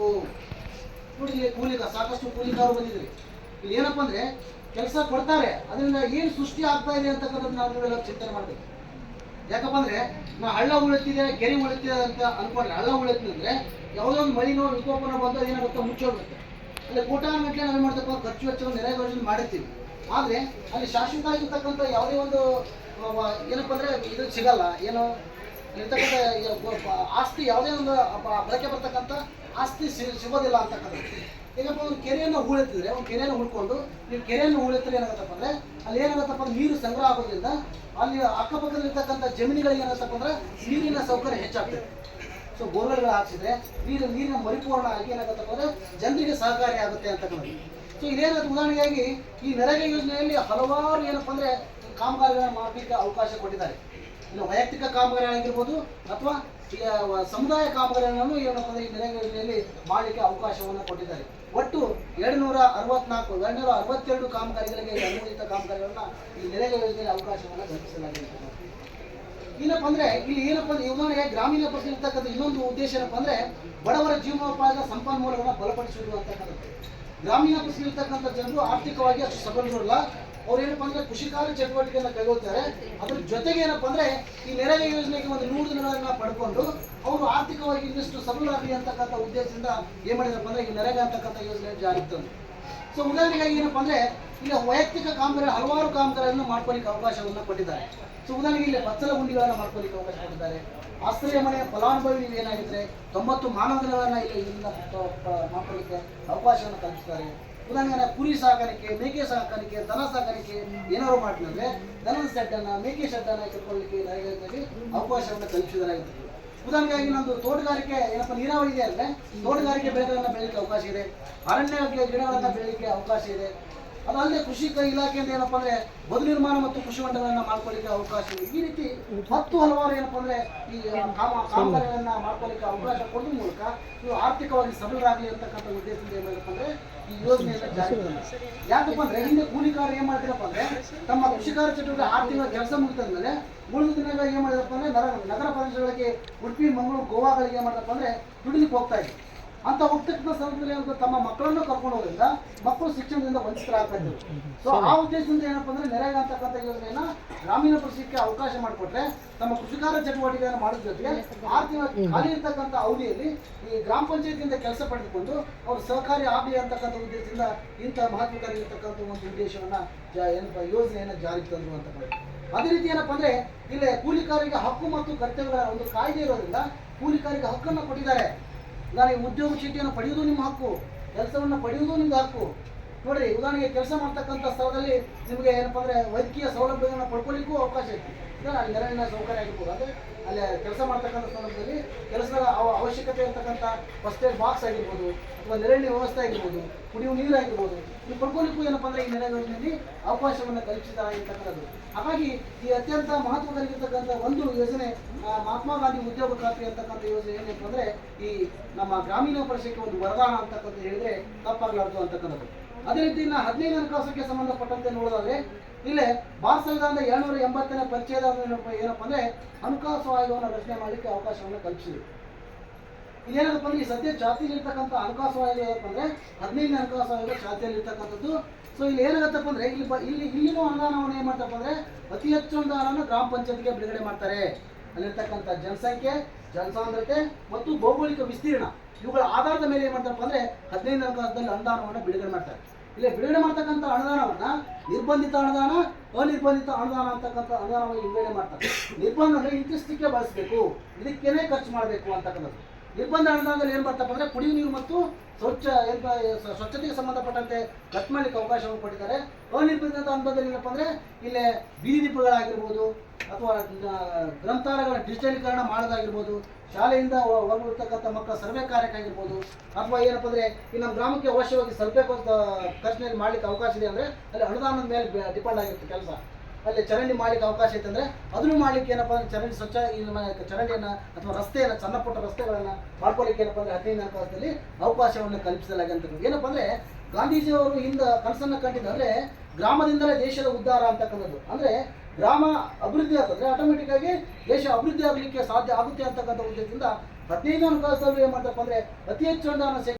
ಕೂಲಿ ಕೂಲಿಗ, ಸಾಕಷ್ಟು ಕೂಲಿಕಾರು ಬಂದಿದ್ರಿ. ಇಲ್ಲಿ ಏನಪ್ಪ ಅಂದ್ರೆ, ಕೆಲಸ ಕೊಡ್ತಾರೆ, ಅದರಿಂದ ಏನು ಸೃಷ್ಟಿ ಆಗ್ತಾ ಇದೆ ಅಂತಕ್ಕಂಥದ್ದು ನಾವು ನೀವೆಲ್ಲ ಚಿಂತನೆ ಮಾಡಬೇಕು. ಯಾಕಪ್ಪ ಅಂದ್ರೆ, ನಾ ಹಳ್ಳ ಉಳಿತಿದೆ, ಕೆರೆ ಉಳಿತಿದೆ ಅಂತ ಅನ್ಕೊಂಡ್ರೆ, ಹಳ್ಳ ಉಳಿತಂದ್ರೆ ಯಾವುದೋ ಒಂದು ಮಳಿನೋ ವಿಕೋಪನ ಬಂದು ಅದೇನಾಗುತ್ತೆ ಮುಚ್ಚೋಗುತ್ತೆ. ಅಲ್ಲಿ ಕೋಟಾನುಗಟ್ಟಲೆ ನಾವು ಏನು ಮಾಡ್ತಪ್ಪ ಖರ್ಚು ವೆಚ್ಚವನ್ನು ನೆರೆವೇರಿಸಿ ಮಾಡಿರ್ತೀವಿ. ಆದರೆ, ಅಲ್ಲಿ ಶಾಶ್ವತ ಆಗಿರ್ತಕ್ಕಂಥ ಯಾವುದೇ ಒಂದು ಏನಪ್ಪ ಅಂದ್ರೆ, ಇದು ಸಿಗಲ್ಲ, ಏನು ಇರ್ತಕ್ಕಂಥ ಆಸ್ತಿ ಯಾವುದೇ ಒಂದು ಬಳಕೆ ಬರ್ತಕ್ಕಂಥ ಆಸ್ತಿ ಸಿಗೋದಿಲ್ಲ ಅಂತಕ್ಕಂಥದ್ದು. ಈಗಪ್ಪ ಒಂದು ಕೆರೆಯನ್ನು ಹೂಳೆತ್ತಿದ್ರೆ, ಒಂದು ಕೆರೆಯನ್ನು ಹುಡ್ಕೊಂಡು ನೀವು ಕೆರೆಯನ್ನು ಹೂಳೆತ್ತಿದ್ರೆ ಏನಾಗುತ್ತಪ್ಪ ಅಂದ್ರೆ, ಅಲ್ಲಿ ಏನಾಗುತ್ತಪ್ಪ ಅಂದ್ರೆ ನೀರು ಸಂಗ್ರಹ ಆಗೋದ್ರಿಂದ ಅಲ್ಲಿ ಅಕ್ಕಪಕ್ಕದಲ್ಲಿರ್ತಕ್ಕಂಥ ಜಮೀನುಗಳಿಗೆ ಏನಾಗುತ್ತಪ್ಪ ಅಂದ್ರೆ ನೀರಿನ ಸೌಕರ್ಯ ಹೆಚ್ಚಾಗ್ತದೆ. ಸೊ ಬೋರ್ವೆಲ್ಗಳು ಹಾಕ್ಸಿದ್ರೆ ನೀರು, ನೀರಿನ ಪರಿಪೂರ್ಣ ಆಗಿ ಏನಾಗುತ್ತಪ್ಪ ಅಂದ್ರೆ ಜನರಿಗೆ ಸಹಕಾರಿ ಆಗುತ್ತೆ ಅಂತಕ್ಕಂಥದ್ದು. ಸೊ ಇದೇನಾಗುತ್ತೆ ಉದಾಹರಣೆಗಾಗಿ ಈ ನರೇಗಾ ಯೋಜನೆಯಲ್ಲಿ ಹಲವಾರು ಏನಪ್ಪ ಅಂದರೆ ಕಾಮಗಾರಿಗಳನ್ನ ಮಾಡಲಿಕ್ಕೆ ಅವಕಾಶ ಕೊಟ್ಟಿದ್ದಾರೆ. ಇನ್ನು ವೈಯಕ್ತಿಕ ಕಾಮಗಾರಿಗಳಾಗಿರ್ಬೋದು ಅಥವಾ ಸಮುದಾಯ ಕಾಮಗಾರಿಗಳನ್ನು ಏನಪ್ಪ ಈ ನೆಲೆಗಳಲ್ಲಿ ಮಾಡಲಿಕ್ಕೆ ಅವಕಾಶವನ್ನು ಕೊಟ್ಟಿದ್ದಾರೆ. ಒಟ್ಟು ಎರಡುನೂರ ಅರವತ್ನಾಲ್ಕು, ಎರಡುನೂರ ಅರವತ್ತೆರಡು ಕಾಮಗಾರಿಗಳಿಗೆ ಅನುಮೋದಿತ ಕಾಮಗಾರಿಗಳನ್ನ ಈ ನೆರೆಗಳ ಯೋಜನೆಯಲ್ಲಿ ಅವಕಾಶವನ್ನು ಕಲ್ಪಿಸಲಾಗಿದೆ ಏನಪ್ಪ ಅಂದ್ರೆ, ಇಲ್ಲಿ ಏನಪ್ಪ ಅಂದ್ರೆ ಉದಾಹರಣೆಗೆ ಗ್ರಾಮೀಣ ಪ್ರದೇಶ ಇರ್ತಕ್ಕಂಥ ಇನ್ನೊಂದು ಉದ್ದೇಶ ಏನಪ್ಪ ಅಂದ್ರೆ, ಬಡವರ ಜೀವನೋಪಾಯದ ಸಂಪನ್ಮೂಲಗಳನ್ನ ಬಲಪಡಿಸುವುದು ಅಂತಕ್ಕಂಥದ್ದು. ಗ್ರಾಮೀಣ ಪ್ರದೇಶ ಇರ್ತಕ್ಕಂಥ ಜನರು ಆರ್ಥಿಕವಾಗಿ ಅಷ್ಟು ಸಬಲರಲ್ಲ ಅವ್ರು ಏನಪ್ಪಾ ಅಂದ್ರೆ ಕೃಷಿಕಾರ ಚಟುವಟಿಕೆಯನ್ನು ಕೈಗೊಳ್ತಾರೆ ಅದ್ರ ಜೊತೆಗೆ ಏನಪ್ಪಾ ಅಂದ್ರೆ ಈ ನೆರೆಗೆ ಯೋಜನೆಗೆ ಒಂದು ನೂರು ದಿನಗಳನ್ನ ಪಡ್ಕೊಂಡು ಅವರು ಆರ್ಥಿಕವಾಗಿ ಇನ್ನಷ್ಟು ಸಬಲರಾಗಲಿ ಅಂತಕ್ಕಂಥ ಉದ್ದೇಶದಿಂದ ಏನ್ ಮಾಡಿದ್ರಪ್ಪ ಅಂದ್ರೆ ಈ ನೆರೆಗೆ ಅಂತಕ್ಕಂಥ ಯೋಜನೆ ಜಾರಿಗೆ ತಂದ್ರು. ಸೊ ಉದಾಹರಣೆಗಾಗಿ ಏನಪ್ಪಾ ಅಂದ್ರೆ ಇಲ್ಲಿ ವೈಯಕ್ತಿಕ ಕಾಮಗಾರಿ, ಹಲವಾರು ಕಾಮಗಾರಿಗಳನ್ನು ಮಾಡ್ಕೊಳ್ಳಿಕ್ಕೆ ಅವಕಾಶವನ್ನು ಕೊಟ್ಟಿದ್ದಾರೆ. ಸೊ ಉದಾಹರಣೆಗೆ ಇಲ್ಲಿ ಬಚ್ಚಲ ಗುಂಡಿಗಳನ್ನು ಮಾಡ್ಕೊಳ್ಳಿಕ್ಕೆ ಅವಕಾಶ ಕೊಟ್ಟಿದ್ದಾರೆ. ಆಶ್ರಯ ಮನೆಯ ಫಲಾನುಭವಿ ಏನಾಗಿದ್ರೆ ತೊಂಬತ್ತು ಮಾನವ ದಿನಗಳನ್ನ ಇಲ್ಲಿ ಇದರಿಂದ ಮಾಡ್ಕೊಳ್ಳಿಕ್ಕೆ ಅವಕಾಶವನ್ನು ಕಲ್ಪಿಸಿದ್ದಾರೆ. ಉದಾಹರಣೆಗೆ ಕುರಿ ಸಾಕಾಣಿಕೆ, ಮೇಕೆ ಸಾಕಾಣಿಕೆ, ದನ ಸಾಕಾಣಿಕೆ ಏನಾದ್ರು ಮಾಡ್ಲಂದ್ರೆ ದನದ ಶೆಡ್ಡನ್ನು, ಮೇಕೆ ಶೆಡ್ಡನ್ನು ಅವಕಾಶ ಅವಕಾಶವನ್ನು ಕಲ್ಪಿಸಿದಾಗಿರ್ತದೆ ಉದಾಹರಣೆಗಾಗಿ ನಮ್ಮದು ತೋಟಗಾರಿಕೆ, ಏನಪ್ಪ, ನೀರಾವರಿ ಇದೆ ಅಂದ್ರೆ ತೋಟಗಾರಿಕೆ ಬೆಳೆಗಳನ್ನ ಬೆಳಲಿಕ್ಕೆ ಅವಕಾಶ ಇದೆ. ಅರಣ್ಯ ಗಿಡಗಳನ್ನ ಬೆಳಲಿಕ್ಕೆ ಅವಕಾಶ ಇದೆ. ಅದಲ್ಲದೆ ಕೃಷಿ ಇಲಾಖೆಯಿಂದ ಏನಪ್ಪ ಅಂದ್ರೆ ಬದು ನಿರ್ಮಾಣ ಮತ್ತು ಕೃಷಿ ಹೊಂಡಗಳನ್ನ ಮಾಡ್ಕೊಳ್ಳಿಕ್ಕೆ ಅವಕಾಶ ಇದೆ. ಈ ರೀತಿ ಹತ್ತು ಹಲವಾರು ಏನಪ್ಪ ಅಂದ್ರೆ ಈ ಕಾಮ ಕಾಮಗಾರಿಗಳನ್ನ ಮಾಡ್ಕೊಳ್ಳಿಕ್ಕೆ ಅವಕಾಶ ಕೊಡೋದ್ರ ಮೂಲಕ ನೀವು ಆರ್ಥಿಕವಾಗಿ ಸಬಲರಾಗಲಿ ಅಂತಕ್ಕಂಥ ಉದ್ದೇಶದಿಂದ ಏನಪ್ಪ ಅಂದ್ರೆ ಯಾಕಪ್ಪ ಅಂದ್ರೆ ಹಿಂದೆ ಕೂಲಿಕಾರ ಏನ್ ಮಾಡ್ತಾರಪ್ಪ ಅಂದ್ರೆ ತಮ್ಮ ಕೃಷಿಕಾರ ಚಟುವಟಿಕೆ ಆರು ತಿಂಗಳ ಕೆಲಸ ಮುಗಿತಂದ್ಮೇಲೆ ಉಳಿದ ದಿನಗಳ ಏನ್ ಮಾಡಿದಪ್ಪ ಅಂದ್ರೆ ನಗರ ನಗರ ಪ್ರದೇಶಗಳಿಗೆ ಉಡುಪಿ, ಮಂಗಳೂರು, ಗೋವಾಗಳಿಗೆ ಏನ್ ಮಾಡ್ದಪ್ಪ ಅಂದ್ರೆ ದುಡಿಲಿಕ್ಕೆ ಹೋಗ್ತಾ ಇದ್ರು. ಅಂತ ಹೋಗ್ತಕ್ಕಂಥ ಸಂದರ್ಭದಲ್ಲಿ ಏನಂತ ತಮ್ಮ ಮಕ್ಕಳನ್ನು ಕರ್ಕೊಂಡು ಮಕ್ಕಳು ಶಿಕ್ಷಣದಿಂದ ವಂಚಿತರಾಗ್ತಾ ಇದ್ರು ಸೊ ಆ ಉದ್ದೇಶದಿಂದ ಏನಪ್ಪ ಅಂದ್ರೆ ನೆರೆಗ ಅಂತಕ್ಕಂಥ ಯೋಜನೆಯನ್ನ ಗ್ರಾಮೀಣ ಕೃಷಿಗೆ ಅವಕಾಶ ಮಾಡಿಕೊಟ್ರೆ ತಮ್ಮ ಕೃಷಿಕಾರ ಚಟುವಟಿಕೆಯನ್ನು ಮಾಡೋದ್ರ ಜೊತೆಗೆ ಆರ್ಥಿಕ ಖಾಲಿ ಇರ್ತಕ್ಕಂಥ ಅವಧಿಯಲ್ಲಿ ಈ ಗ್ರಾಮ ಪಂಚಾಯತಿಯಿಂದ ಕೆಲಸ ಪಡೆದುಕೊಂಡು ಅವರು ಸಹಕಾರಿ ಆಗಲಿ ಅಂತಕ್ಕಂಥ ಉದ್ದೇಶದಿಂದ ಇಂಥ ಮಹತ್ವಕಾರಿ ಇರ್ತಕ್ಕಂಥ ಒಂದು ಉದ್ದೇಶವನ್ನ ಏನಪ್ಪ, ಯೋಜನೆಯನ್ನ ಜಾರಿಗೆ ತಂದ್ರು ಅಂತ ಅದೇ ರೀತಿ ಏನಪ್ಪ ಅಂದ್ರೆ ಇಲ್ಲಿ ಕೂಲಿಕಾರರಿಗೆ ಹಕ್ಕು ಮತ್ತು ಕರ್ತವ್ಯಗಳ ಒಂದು ಕಾಯ್ದೆ ಇರೋದ್ರಿಂದ ಕೂಲಿಕಾರರಿಗೆ ಹಕ್ಕನ್ನು ಕೊಟ್ಟಿದ್ದಾರೆ. ಉದಾಹರಣೆಗೆ ಉದ್ಯೋಗ ಚೀಟಿಯನ್ನು ಪಡೆಯುವುದು ನಿಮ್ಮ ಹಕ್ಕು. ಕೆಲಸವನ್ನು ಪಡೆಯುವುದು ನಿಮ್ಮ ಹಕ್ಕು. ನೋಡ್ರಿ ಉದಾಹರಣೆಗೆ ಕೆಲಸ ಮಾಡ್ತಕ್ಕಂಥ ಸ್ಥಳದಲ್ಲಿ ನಿಮಗೆ ಏನಪ್ಪ ಅಂದರೆ ವೈದ್ಯಕೀಯ ಸೌಲಭ್ಯಗಳನ್ನ ಪಡ್ಕೊಳ್ಳಿಕ್ಕೂ ಅವಕಾಶ ಐತಿ ಅಲ್ಲಿ ನೆರವಿನ ಸೌಕರ್ಯ ಆಗಿರ್ಬೋದು. ಅಂದ್ರೆ ಅಲ್ಲಿ ಕೆಲಸ ಮಾಡ್ತಕ್ಕಂಥ ಸಂದರ್ಭದಲ್ಲಿ ಕೆಲಸದ ಅವ- ಅವಶ್ಯಕತೆ ಇರತಕ್ಕಂಥ ಫಸ್ಟ್ ಏಡ್ ಬಾಕ್ಸ್ ಆಗಿರ್ಬೋದು ಅಥವಾ ನೆರಳಿನ ವ್ಯವಸ್ಥೆ ಆಗಿರ್ಬೋದು, ಕುಡಿಯುವ ನೀರು ಆಗಿರ್ಬೋದು, ಇದು ಪಡ್ಕೊಳ್ಳಿಕ್ಕೂ ಏನಪ್ಪ ಅಂದ್ರೆ ಈ ನೆರೆ ಯೋಜನೆಯಲ್ಲಿ ಅವಕಾಶವನ್ನು ಕಲ್ಪಿಸಿದಾಗಿರ್ತಕ್ಕಂಥದ್ದು. ಹಾಗಾಗಿ ಈ ಅತ್ಯಂತ ಮಹತ್ವದಲ್ಲಿರ್ತಕ್ಕಂಥ ಒಂದು ಯೋಜನೆ ಮಹಾತ್ಮ ಗಾಂಧಿ ಉದ್ಯೋಗ ಖಾತ್ರಿ ಅಂತಕ್ಕಂಥ ಯೋಜನೆ ಏನಪ್ಪ ಅಂದರೆ ಈ ನಮ್ಮ ಗ್ರಾಮೀಣ ಪ್ರದೇಶಕ್ಕೆ ಒಂದು ವರದಾನ ಅಂತಕ್ಕಂಥ ಹೇಳಿದ್ರೆ ತಪ್ಪಾಗಲಾರ್ದು ಅಂತಕ್ಕಂಥದ್ದು. ಅದೇ ರೀತಿ ಇನ್ನು ಹದಿನೈದು ಹಣಕಾಸಿಗೆ ಸಂಬಂಧಪಟ್ಟಂತೆ ನೋಡೋದಾದ್ರೆ, ಇಲ್ಲಿ ಭಾರತ ಸಂವಿಧಾನದ ಎರಡ್ನೂರ ಎಂಬತ್ತನೇ ಪರಿಚಯದ ಏನಪ್ಪ ಅಂದ್ರೆ ಹಣಕಾಸು ಆಯೋಗವನ್ನು ರಚನೆ ಮಾಡಲಿಕ್ಕೆ ಅವಕಾಶವನ್ನು ಕಲ್ಪಿಸಿದೆ ಇದೇನಪ್ಪ ಅಂದ್ರೆ ಈ ಸದ್ಯ ಚಾತಿಯಲ್ಲಿರ್ತಕ್ಕಂಥ ಹಣಕಾಸು ಆಯೋಗ ಏನಪ್ಪ ಅಂದ್ರೆ ಹದಿನೈದನೇ ಹಣಕಾಸು ಆಯೋಗ ಚಾತಿಯಲ್ಲಿರ್ತಕ್ಕಂಥದ್ದು ಸೊ ಇಲ್ಲಿ ಏನಾಗತ್ತಪ್ಪ ಅಂದ್ರೆ ಇಲ್ಲಿ ಇಲ್ಲಿ ಇಲ್ಲಿನ ಅನುದಾನವನ್ನು ಏನ್ ಮಾಡ್ತಪ್ಪ ಅಂದ್ರೆ ಅತಿ ಹೆಚ್ಚು ಅನುದಾನವನ್ನು ಗ್ರಾಮ ಪಂಚಾಯತ್ಗೆ ಬಿಡುಗಡೆ ಮಾಡ್ತಾರೆ. ಅಲ್ಲಿರ್ತಕ್ಕಂಥ ಜನಸಂಖ್ಯೆ, ಜನಸಾಂದ್ರತೆ ಮತ್ತು ಭೌಗೋಳಿಕ ವಿಸ್ತೀರ್ಣ ಇವುಗಳ ಆಧಾರದ ಮೇಲೆ ಏನು ಮಾಡ್ತಾರಪ್ಪ ಅಂದ್ರೆ ಹದಿನೈದು ಹಣಕಾಸದಲ್ಲಿ ಅನುದಾನವನ್ನು ಬಿಡುಗಡೆ ಮಾಡ್ತಾರೆ. ಇಲ್ಲಿ ಬಿಡುಗಡೆ ಮಾಡ್ತಕ್ಕಂಥ ಅನುದಾನವನ್ನು ನಿರ್ಬಂಧಿತ ಅನುದಾನ, ಅನಿರ್ಬಂಧಿತ ಅನುದಾನ ಅಂತಕ್ಕಂಥ ಅನುದಾನವನ್ನು ವಿಂಗಡಣೆ ಮಾಡ್ತಾರೆ. ನಿರ್ಬಂಧ ಅಂದರೆ ಇಂತಿಷ್ಟಕ್ಕೆ ಬಳಸಬೇಕು. ಇದಕ್ಕೇನೆ ಖರ್ಚು ಮಾಡಬೇಕು ಅಂತಕ್ಕಂಥದ್ದು. ನಿರ್ಬಂಧ ಅನುದಾನದಲ್ಲಿ ಏನು ಮಾಡ್ತಪ್ಪ ಅಂದ್ರೆ ಕುಡಿಯುವ ನೀರು ಮತ್ತು ಸ್ವಚ್ಛ ಸ್ವಚ್ಛತೆಗೆ ಸಂಬಂಧಪಟ್ಟಂತೆ ಖರ್ಚು ಮಾಡಲಿಕ್ಕೆ ಅವಕಾಶವನ್ನು ಕೊಟ್ಟಿದ್ದಾರೆ. ಅನಿರ್ಬಂಧಿತ ಅನುದಾನದಲ್ಲಿ ಏನಪ್ಪ ಅಂದ್ರೆ ಇಲ್ಲೇ ಬೀದಿ ದೀಪಗಳಾಗಿರ್ಬೋದು ಅಥವಾ ಗ್ರಂಥಾಲಯಗಳ ಡಿಜಿಟಲೀಕರಣ ಮಾಡೋದಾಗಿರ್ಬೋದು, ಶಾಲೆಯಿಂದ ಹೊರಗಿರ್ತಕ್ಕಂಥ ಮಕ್ಕಳ ಸರ್ವೆ ಕಾರ್ಯಕ್ಕಾಗಿರ್ಬೋದು, ಅಥವಾ ಏನಪ್ಪ ಅಂದರೆ, ಈ ನಮ್ಮ ಗ್ರಾಮಕ್ಕೆ ಅವಶ್ಯವಾಗಿ ಸ್ವಲ್ಪ ಖರ್ಚಿನಲ್ಲಿ ಮಾಡ್ಲಿಕ್ಕೆ ಅವಕಾಶ ಇದೆ ಅಂದರೆ, ಅಲ್ಲಿ ಅನುದಾನದ ಮೇಲೆ ಡಿಪೆಂಡ್ ಆಗಿರುತ್ತೆ ಕೆಲಸ. ಅಲ್ಲಿ ಚರಂಡಿ ಮಾಡಲಿಕ್ಕೆ ಅವಕಾಶ ಐತೆ ಅಂದ್ರೆ ಅದನ್ನು ಮಾಡ್ಲಿಕ್ಕೆ ಏನಪ್ಪ ಅಂದ್ರೆ ಚರಂಡಿ ಸ್ವಚ್ಛ ಚರಂಡಿಯನ್ನ ಅಥವಾ ರಸ್ತೆಯನ್ನ ಸಣ್ಣ ಪುಟ್ಟ ರಸ್ತೆಗಳನ್ನ ಮಾಡ್ಕೊಳ್ಳಿಕ್ಕೆ ಏನಪ್ಪ ಅಂದ್ರೆ ಹದಿನೈದು ಕಾಲದಲ್ಲಿ ಅವಕಾಶವನ್ನು ಕಲ್ಪಿಸಲಾಗಿದೆ ಏನಪ್ಪ ಅಂದ್ರೆ ಗಾಂಧೀಜಿಯವರು ಹಿಂದೆ ಕನಸನ್ನ ಕಂಡಿದ್ದು ಅಂದ್ರೆ ಗ್ರಾಮದಿಂದಲೇ ದೇಶದ ಉದ್ಧಾರ ಅಂತಕ್ಕಂಥದ್ದು. ಅಂದ್ರೆ ಗ್ರಾಮ ಅಭಿವೃದ್ಧಿ ಆಗ್ತದೆ ಆಟೋಮೆಟಿಕ್ ಆಗಿ ದೇಶ ಅಭಿವೃದ್ಧಿ ಆಗಲಿಕ್ಕೆ ಸಾಧ್ಯ ಆಗುತ್ತೆ ಅಂತಕ್ಕಂಥ ಉದ್ದೇಶದಿಂದ ಹದಿನೈದು ಕಾಲದಲ್ಲಿ ಏನು ಮಾಡ್ತಪ್ಪ ಅಂದ್ರೆ ಅತಿ ಹೆಚ್ಚು ಅನುದಾನ